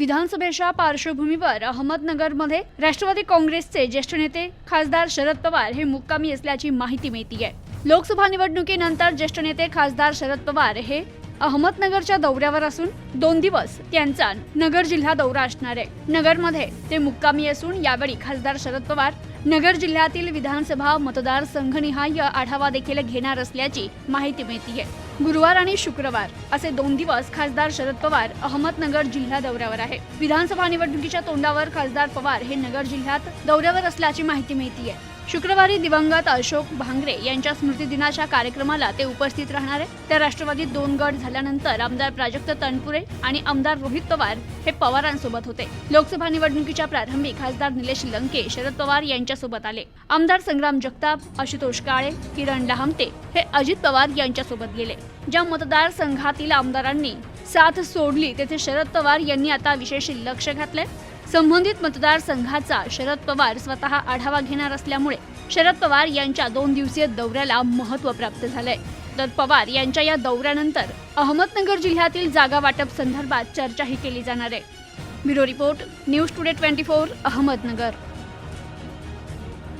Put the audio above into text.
विधानसभेच्या पार्श्वभूमीवर अहमदनगरमध्ये राष्ट्रवादी काँग्रेसचे ज्येष्ठ नेते खासदार शरद पवार हे मुक्कामी असल्याची माहिती मिळतीये. लोकसभा निवडणुकीनंतर ज्येष्ठ नेते खासदार शरद पवार हे अहमदनगरच्या दौऱ्यावर असून दोन दिवस त्यांचा नगर जिल्हा दौरा असणार आहे. नगरमध्ये ते मुक्कामी असून यावेळी खासदार शरद पवार नगर जिल्ह्यातील विधानसभा मतदारसंघनिहाय आढावा देखील घेणार असल्याची माहिती मिळतीये. गुरुवार आणि शुक्रवार असे दोन दिवस खासदार शरद पवार अहमदनगर जिल्हा दौऱ्यावर आहे. विधानसभा निवडणुकीच्या तोंडावर खासदार पवार हे नगर जिल्ह्यात दौऱ्यावर असल्याची माहिती मिळतीये. शुक्रवारी दिवंगत अशोक भांगरे यांच्या स्मृतिदिनाच्या कार्यक्रमाला ते उपस्थित राहणार आहे त्या राष्ट्रवादीत दोन गट झाल्यानंतर आमदार प्राजक्त तनपुरे आणि आमदार रोहित पवार हे पवारांसोबत होते. लोकसभा निवडणुकीच्या प्रारंभी खासदार निलेश लंके शरद पवार यांच्यासोबत आले. आमदार संग्राम जगताप आशुतोष काळे किरण लहामते हे अजित पवार यांच्यासोबत गेले. ज्या मतदारसंघातील आमदारांनी साथ सोडली तेथे शरद पवार यांनी आता विशेष लक्ष घातलंय. संबंधित मतदारसंघाचा शरद पवार स्वतः आढावा घेणार असल्यामुळे शरद पवार यांच्या दोन दिवसीय दौऱ्याला महत्त्व प्राप्त झालंय. तर पवार यांच्या या दौऱ्यानंतर अहमदनगर जिल्ह्यातील जागा वाटप संदर्भात चर्चाही केली जाणार आहे. Bureau report news today twenty four Ahmednagar.